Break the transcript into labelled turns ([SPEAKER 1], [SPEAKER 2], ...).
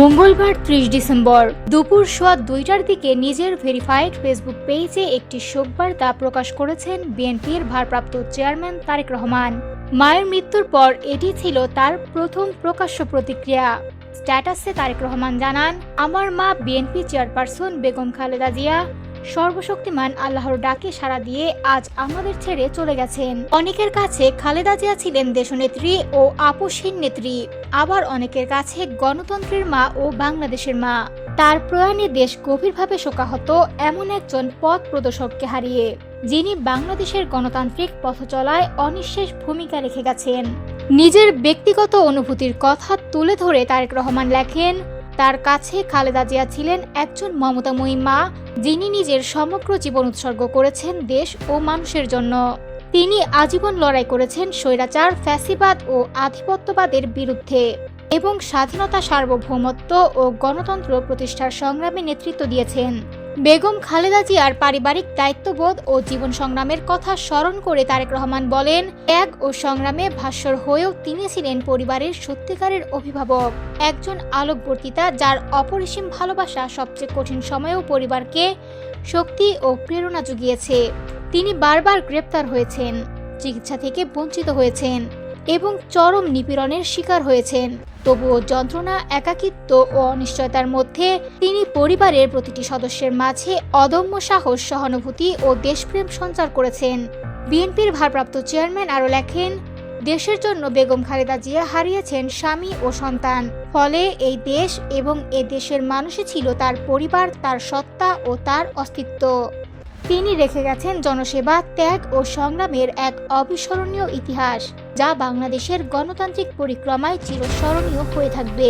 [SPEAKER 1] মঙ্গলবার ত্রিশ ডিসেম্বর দুপুর সোয়া দুইটার দিকে নিজের ভেরিফাইড ফেসবুক পেজে একটি শোকবার্তা প্রকাশ করেছেন বিএনপির ভারপ্রাপ্ত চেয়ারম্যান তারেক রহমান। মায়ের মৃত্যুর পর এটি ছিল তার প্রথম প্রকাশ্য প্রতিক্রিয়া। স্ট্যাটাসে তারেক রহমান জানান, আমার মা বিএনপি চেয়ারপারসন বেগম খালেদা জিয়া সর্বশক্তিমান আল্লাহর ডাকে সাড়া দিয়ে আজ আমাদের ছেড়ে চলে গেছেন। অনেকের কাছে খালেদা জিয়া ছিলেন দেশনেত্রী ও আপসহীন নেত্রী। আবার অনেকের কাছে গণতন্ত্রের মা ও বাংলাদেশের মা। তার প্রয়াণে দেশ গভীরভাবে শোকাহত এমন একজন পথ প্রদর্শককে হারিয়ে, যিনি বাংলাদেশের গণতান্ত্রিক পথচলায় অনিঃশেষ ভূমিকা রেখে গেছেন। নিজের ব্যক্তিগত অনুভূতির কথা তুলে ধরে তারেক রহমান লেখেন তার কাছে খালেদা জিয়া ছিলেন একজন মমতাময়ী মা, যিনি নিজের সমগ্র জীবন উৎসর্গ করেছেন দেশ ও মানুষের জন্য। তিনি আজীবন লড়াই করেছেন স্বৈরাচার, ফ্যাসিবাদ ও আধিপত্যবাদের বিরুদ্ধে এবং স্বাধীনতা সার্বভৌমত্ব ও গণতন্ত্র প্রতিষ্ঠার সংগ্রামে নেতৃত্ব দিয়েছেন। বেগম খালেদা জিয়ার পারিবারিক দায়িত্ববোধ ও জীবন সংগ্রামের কথা স্মরণ করে তারেক রহমান বলেন, ত্যাগ ও সংগ্রামে ভাস্বর হয়েও তিনি ছিলেন পরিবারের সত্যিকারের অভিভাবক। একজন আলোকবর্তিতা যার অপরিসীম ভালোবাসা সবচেয়ে কঠিন সময়েও পরিবারকে শক্তি ও প্রেরণা জুগিয়েছে। তিনি বারবার গ্রেপ্তার হয়েছেন, চিকিৎসা থেকে বঞ্চিত হয়েছেন। এবং চরম নিপীড়নের শিকার হয়েছেন। তবুও যন্ত্রণা, একাকিত্ব ও অনিশ্চয়তার মধ্যে তিনি পরিবারের প্রতিটি সদস্যের মাঝে অদম্য সাহস, সহানুভূতি ও দেশপ্রেম সঞ্চার করেছেন। বিএনপির ভারপ্রাপ্ত চেয়ারম্যান আরও লেখেন, দেশের জন্য বেগম খালেদা জিয়া হারিয়েছেন স্বামী ও সন্তান। ফলে এই দেশ এবং এ দেশের মানুষই ছিল তার পরিবার, তার সত্তা ও তার অস্তিত্ব। তিনি রেখে গেছেন জনসেবা, ত্যাগ ও সংগ্রামের এক অবিস্মরণীয় ইতিহাস, যা বাংলাদেশের গণতান্ত্রিক পরিক্রমায় চিরস্মরণীয় হয়ে থাকবে।